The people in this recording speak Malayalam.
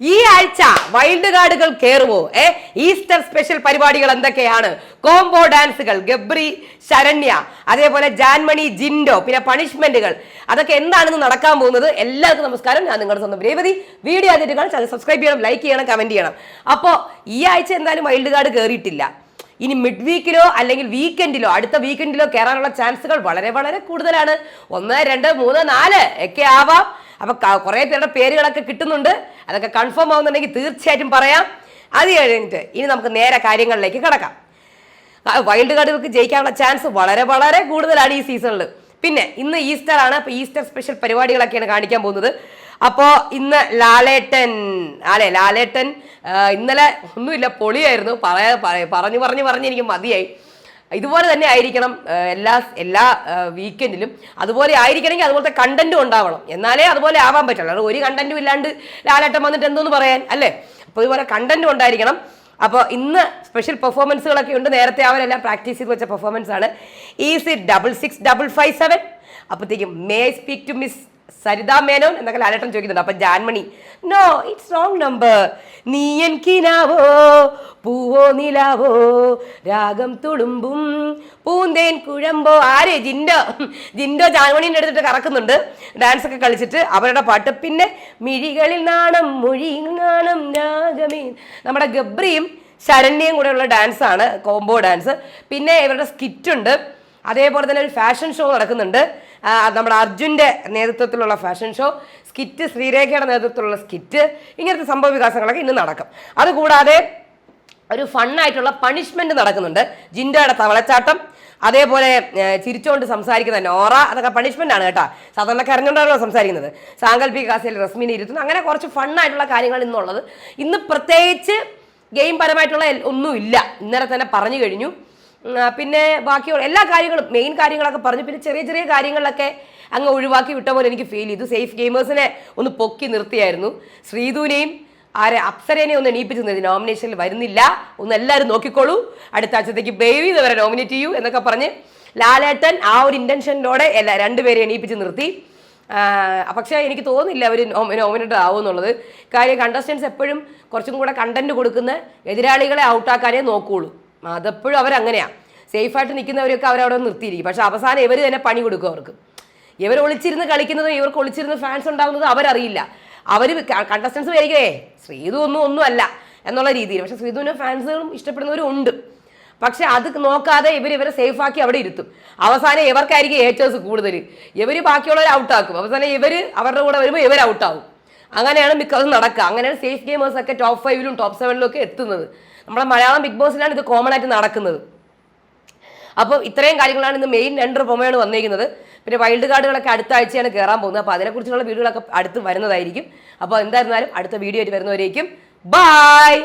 ഈ ആഴ്ച വൈൽഡ് കാർഡുകൾ കയറുമോ ഏ ഈസ്റ്റർ സ്പെഷ്യൽ പരിപാടികൾ എന്തൊക്കെയാണ്? കോംബോ ഡാൻസുകൾ ഗബ്രി ശരണ്യ അതേപോലെ ജാൻമണി ജിൻഡോ പിന്നെ പണിഷ്മെന്റുകൾ. അതൊക്കെ എന്താണെന്ന് നടക്കാൻ പോകുന്നത്? എല്ലാവർക്കും നമസ്കാരം. ഞാൻ നിങ്ങളുടെ സ്വന്തം രേവതി. വീഡിയോ ആദ്യമായിട്ട് സബ്സ്ക്രൈബ് ചെയ്യണം ലൈക്ക് ചെയ്യണം കമന്റ് ചെയ്യണം. അപ്പോൾ ഈ ആഴ്ച എന്തായാലും വൈൽഡ് കാർഡ് കയറിയിട്ടില്ല ഇനി മിഡ് വീക്കിലോ അല്ലെങ്കിൽ വീക്കെൻഡിലോ അടുത്ത വീക്കെൻഡിലോ കയറാനുള്ള ചാൻസുകൾ വളരെ വളരെ കൂടുതലാണ്. ഒന്ന് രണ്ട് മൂന്ന് നാല് ഒക്കെ ആവാം. അപ്പൊ കുറേ പേരുടെ പേരുകളൊക്കെ കിട്ടുന്നുണ്ട്. അതൊക്കെ കൺഫേം ആവുന്നുണ്ടെങ്കിൽ തീർച്ചയായിട്ടും പറയാം. അത് കഴിഞ്ഞിട്ട് ഇനി നമുക്ക് നേരെ കാര്യങ്ങളിലേക്ക് കിടക്കാം. വൈൽഡ് കാർഡുകൾക്ക് ജയിക്കാനുള്ള ചാൻസ് വളരെ വളരെ കൂടുതലാണ് ഈ സീസണിൽ പിന്നെ ഇന്ന് ഈസ്റ്റർ ആണ്. അപ്പൊ ഈസ്റ്റർ സ്പെഷ്യൽ പരിപാടികളൊക്കെയാണ് കാണിക്കാൻ പോകുന്നത്. അപ്പോൾ ഇന്ന് ലാലേട്ടൻ അല്ലെ ലാലേട്ടൻ ഇന്നലെ ഒന്നുമില്ല പൊളിയായിരുന്നു. പറയാ പറ- പറഞ്ഞു പറഞ്ഞു പറഞ്ഞ് എനിക്ക് മതിയായി. ഇതുപോലെ തന്നെ ആയിരിക്കണം എല്ലാ എല്ലാ വീക്കെൻഡിലും അതുപോലെ ആയിരിക്കണമെങ്കിൽ അതുപോലത്തെ കണ്ടന്റും ഉണ്ടാവണം. എന്നാലേ അതുപോലെ ആവാൻ പറ്റുള്ളൂ. ഒരു കണ്ടന്റും ഇല്ലാണ്ട് ലാലേട്ടൻ വന്നിട്ട് എന്തോന്ന് പറയാൻ അല്ലേ? അപ്പോൾ ഇതുപോലെ കണ്ടന്റും ഉണ്ടായിരിക്കണം. അപ്പോൾ ഇന്ന് സ്പെഷ്യൽ പെർഫോമൻസുകളൊക്കെ ഉണ്ട്. നേരത്തെ അവരെല്ലാം പ്രാക്ടീസ് ചെയ്ത് വെച്ച പെർഫോമൻസ് ആണ്. Is double six double five seven അപ്പോഴത്തേക്കും may I speak to miss Saritha Menon എന്നൊക്കെ ലാലേട്ടൻ ചോദിക്കുന്നുണ്ട്. അപ്പൊ Janmani no it's wrong number നീ എനിക്കിനാവോ? പൂവോ നിലാവോ? രാഗം തുളുമ്പും പൂന്തേൻ കുഴമ്പോ? ആരേ? ജിൻഡോ. ജിൻഡോ ജാൻമണീന്റെ എടുത്തിട്ട് കറക്കുന്നുണ്ട്. ഡാൻസ് ഒക്കെ കളിച്ചിട്ട് അവരുടെ പാട്ട്. പിന്നെ മിഴികളിൽ നാണം മൊഴിയിൽ നാണം രാഗമേ. നമ്മുടെ ഗബ്രിയും ശരണ്യയും കൂടെയുള്ള ഡാൻസാണ് കോംബോ ഡാൻസ് പിന്നെ ഇവരുടെ സ്കിറ്റ് ഉണ്ട്. അതേപോലെ തന്നെ ഒരു ഫാഷൻ ഷോ നടക്കുന്നുണ്ട്. നമ്മുടെ അർജുന്റെ നേതൃത്വത്തിലുള്ള ഫാഷൻ ഷോ സ്കിറ്റ് ശ്രീരേഖയുടെ നേതൃത്വത്തിലുള്ള സ്കിറ്റ് ഇങ്ങനത്തെ സംഭവ വികാസങ്ങളൊക്കെ ഇന്ന് നടക്കും. അതുകൂടാതെ ഒരു ഫണ്ണായിട്ടുള്ള പണിഷ്മെന്റ് നടക്കുന്നുണ്ട്. ജിൻഡയുടെ തവളച്ചാട്ടം അതേപോലെ ചിരിച്ചുകൊണ്ട് സംസാരിക്കുന്ന നോറ അതൊക്കെ പണിഷ്മെന്റ് ആണ് കേട്ടോ. സാധാരണ കരഞ്ഞുകൊണ്ടാണല്ലോ സംസാരിക്കുന്നത്. സാങ്കല്പിക കാസയിൽ റസ്മിനെ ഇരുത്തുന്നു. അങ്ങനെ കുറച്ച് ഫണ്ണായിട്ടുള്ള കാര്യങ്ങൾ ഇന്നുള്ളത്. ഇന്ന് പ്രത്യേകിച്ച് ഗെയിം പരമായിട്ടുള്ള ഒന്നുമില്ല. ഇന്നലെ തന്നെ പറഞ്ഞു കഴിഞ്ഞു. പിന്നെ ബാക്കിയുള്ള എല്ലാ കാര്യങ്ങളും മെയിൻ കാര്യങ്ങളൊക്കെ പറഞ്ഞു. പിന്നെ ചെറിയ ചെറിയ കാര്യങ്ങളൊക്കെ അങ്ങ് ഒഴിവാക്കി വിട്ട പോലെ എനിക്ക് ഫീൽ ചെയ്തു. സേഫ് ഗെയിമേഴ്സിനെ ഒന്ന് പൊക്കി നിർത്തിയായിരുന്നു. ശ്രീധുവിനെയും ആരെ അപ്സരേനെ ഒന്ന് എണീപ്പിച്ച് നിർത്തി. നോമിനേഷനിൽ വരുന്നില്ല. ഒന്ന് എല്ലാവരും നോക്കിക്കോളൂ. അടുത്ത ആഴ്ചത്തേക്ക് ബേബി ഇതുവരെ നോമിനേറ്റ് ചെയ്യൂ എന്നൊക്കെ പറഞ്ഞ് ലാലേട്ടൻ ആ ഒരു ഇന്റൻഷനിലൂടെ എല്ലാ രണ്ടുപേരെ എണീപ്പിച്ച് നിർത്തി. പക്ഷേ എനിക്ക് തോന്നുന്നില്ല അവർ നോമിനേറ്റഡ് ആവും എന്നുള്ളത്. കാര്യം കണ്ടസ്റ്റൻസ് എപ്പോഴും കുറച്ചും കൂടെ കണ്ടന്റ് കൊടുക്കുന്ന എതിരാളികളെ ഔട്ടാക്കാനേ നോക്കുകയുള്ളൂ അതെപ്പോഴും അവരങ്ങനെയാണ് സേഫായിട്ട് നിൽക്കുന്നവരൊക്കെ അവരവിടെ നിർത്തിയിരിക്കും. പക്ഷെ അവസാനം ഇവർ തന്നെ പണി കൊടുക്കും അവർക്ക്. ഇവർ ഒളിച്ചിരുന്ന് കളിക്കുന്നതും ഇവർക്ക് ഒളിച്ചിരുന്ന് ഫാൻസ് ഉണ്ടാകുന്നതും അവരറിയില്ല. അവർ കണ്ടസ്റ്റൻസ് വരികയെ ശ്രീതു ഒന്നും ഒന്നും അല്ല എന്നുള്ള രീതിയിൽ. പക്ഷെ ശ്രീതുവിന് ഫാൻസുകളും ഇഷ്ടപ്പെടുന്നവരും ഉണ്ട്. പക്ഷെ അത് നോക്കാതെ ഇവർ ഇവരെ സേഫാക്കി അവിടെ ഇരുത്തും. അവസാനം ഇവർക്കായിരിക്കും ഏറ്റേഴ്സ് കൂടുതൽ ഇവർ ബാക്കിയുള്ളവർ ഔട്ടാക്കും അവസാനം ഇവർ അവരുടെ കൂടെ വരുമ്പോൾ ഇവർ ഔട്ടാവും അങ്ങനെയാണ് മിക്കതും നടക്കുക. അങ്ങനെയാണ് സേഫ് ഗെയിമേഴ്സ് ഒക്കെ ടോപ്പ് ഫൈവിലും ടോപ്പ് സെവനിലും ഒക്കെ എത്തുന്നത്. നമ്മുടെ മലയാളം ബിഗ് ബോസിലാണ് ഇത് കോമൺ ആയിട്ട് നടക്കുന്നത്. അപ്പോൾ ഇത്രയും കാര്യങ്ങളാണ് ഇന്ന് മെയിൻ രണ്ട് പ്രൊമോയാണ് വന്നിരിക്കുന്നത്. പിന്നെ വൈൽഡ് കാർഡുകളൊക്കെ അടുത്ത ആഴ്ചയാണ് കയറാൻ പോകുന്നത്. അപ്പോൾ അതിനെക്കുറിച്ചുള്ള വീഡിയോകളൊക്കെ അടുത്ത് വരുന്നതായിരിക്കും. അപ്പോൾ എന്തായിരുന്നാലും അടുത്ത വീഡിയോ ആയിട്ട് വരുന്നവരേക്കും. ബായ്